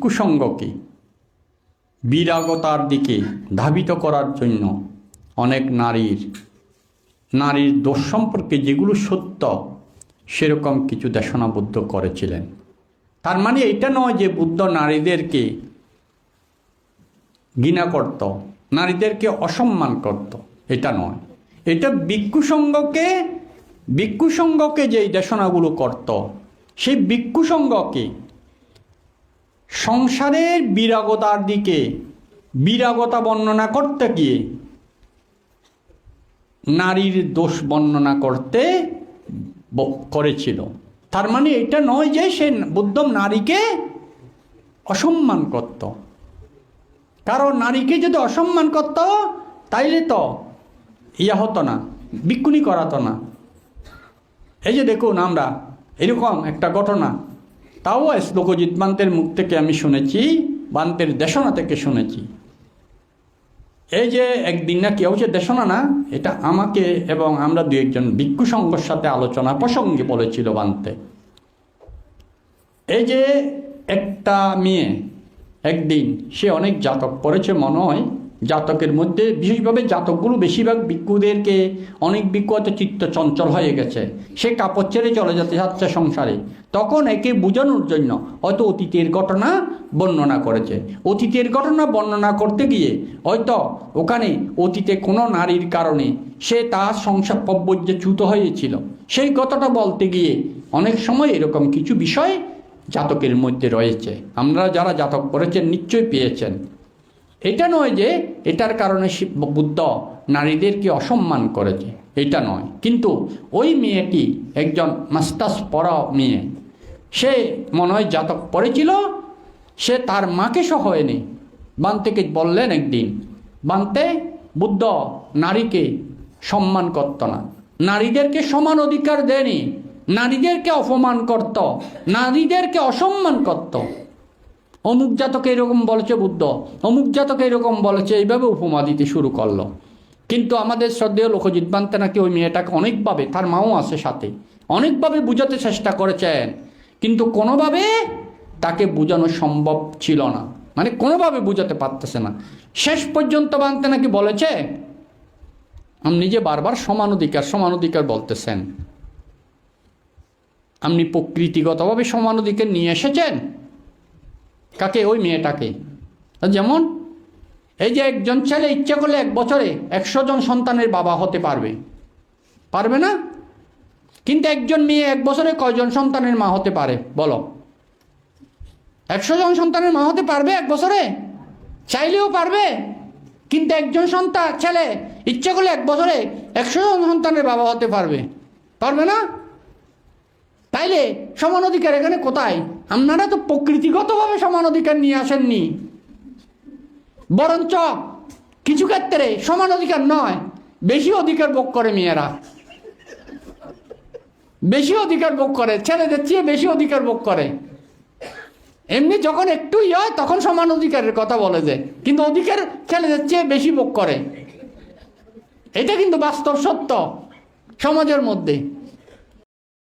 কুসঙ্গকে বিরাগতার দিকে ধাবিত করার জন্য অনেক নারীর নারীর দোষ সম্পর্কে যেগুলো সত্য, সেরকম কিছু দেশনা বুদ্ধ করেছিলেন। তার মানে এটা নয় যে বুদ্ধ নারীদেরকে ঘৃণা করত, নারীদেরকে অসম্মান করত, এটা নয়। এটা ভিক্ষুসঙ্গকে ভিক্ষুসঙ্গকে যেই দেশনাগুলো করত, সেই ভিক্ষুসঙ্গকে সংসারের বিরাগতার দিকে বিরাগতা বর্ণনা করতে গিয়ে নারীর দোষ বর্ণনা করতে করেছিল। তার মানে এটা নয় যে সে বুদ্ধ নারীকে অসম্মান করত। কারণ নারীকে যদি অসম্মান করত, তাইলে তো ইয়া হতো না বিক্ষুনি করাতো না। এই যে দেখুন আমরা, এরকম একটা ঘটনা। তাও লোকজিৎ বান্তের মুখ থেকে আমি শুনেছি, বান্তের দেশনা থেকে শুনেছি। এই যে একদিন না কেউ যে দেশনা না, এটা আমাকে এবং আমরা দু একজন ভিক্ষু সংঘর সাথে আলোচনা প্রসঙ্গে বলেছিল বানতে। এই যে একটা মেয়ে, একদিন সে অনেক জাতক পড়েছে মনে হয় জাতকের মধ্যে, বিশেষভাবে জাতকগুলো বেশিরভাগ ভিক্ষুদেরকে অনেক ভিক্ষু হয়তো চিত্ত চঞ্চল হয়ে গেছে। সে কাপড় ছেড়ে চলে যেতে যাচ্ছে সংসারে। তখন একে বোঝানোর জন্য হয়তো অতীতের ঘটনা বর্ণনা করেছে। অতীতের ঘটনা বর্ণনা করতে গিয়ে হয়তো ওখানে অতীতে কোনো নারীর কারণে সে তার সংসার পব্বজ্যে চ্যুত হয়েছিল। সেই কথাটা বলতে গিয়ে অনেক সময় এরকম কিছু বিষয় জাতকের মধ্যে রয়েছে। আমরা যারা জাতক করেছেন নিশ্চয়ই পেয়েছেন। এটা নয় যে এটার কারণে বুদ্ধ নারীদেরকে অসম্মান করেছে, এটা নয়। কিন্তু ওই মেয়েটি একজন মাস্টার্স পড়া মেয়ে, সে মনে হয় জাতক পড়েছিল, সে তার মাকে সহ এনে বান্তেকে বললেন একদিন, বান্তে, বুদ্ধ নারীকে সম্মান করত না। নারীদেরকে সমান অধিকার দেয়নি। নারীদেরকে অপমান করত। নারীদেরকে অসম্মান করত। অমুক জাতকে এরকম বলেছে বুদ্ধ, অমুক জাতকে এরকম বলেছে, এইভাবে উপমা দিতে শুরু করল। কিন্তু আমাদের শ্রদ্ধেয় লোকজিৎ বান্তে নাকি ওই মেয়েটাকে অনেকভাবে, তার মাও আছে সাথে, অনেকভাবে বুঝাতে চেষ্টা করেছেন। কিন্তু কোনোভাবে তাকে বোঝানো সম্ভব ছিল না। মানে কোনোভাবে বুঝাতে পারতেছে না। শেষ পর্যন্ত বান্তে নাকি বলেছে, আপনি যে বারবার সমান অধিকার সমান অধিকার বলতেছেন, আপনি প্রকৃতিগতভাবে সমান অধিকার নিয়ে এসেছেন কাকে? ওই মেয়েটাকে। যেমন এই যে একজন ছেলে ইচ্ছা করলে এক বছরে একশো জন সন্তানের বাবা হতে পারবে। পারবে না? কিন্তু একজন মেয়ে এক বছরে কয়জন সন্তানের মা হতে পারে? বলো। একশো জন সন্তানের মা হতে পারবে এক বছরে? চাইলেও পারবে। কিন্তু একজন সন্তান, ছেলে ইচ্ছা করলে এক বছরে একশো জন সন্তানের বাবা হতে পারবে। পারবে না? তাইলে সমান অধিকার এখানে কোথায়? আপনারা তো প্রকৃতিগতভাবে সমান অধিকার নিয়ে আসেননি। বরঞ্চ কিছু ক্ষেত্রে সমান অধিকার নয়, বেশি অধিকার ভোগ করে মেয়েরা। বেশি অধিকার ভোগ করে, ছেলেদের চেয়ে বেশি অধিকার ভোগ করে। এমনি যখন একটুই হয়, তখন সমান অধিকারের কথা বলে যে, কিন্তু অধিকার ছেলেদের চেয়ে বেশি ভোগ করে। এটা কিন্তু বাস্তব সত্য সমাজের মধ্যে।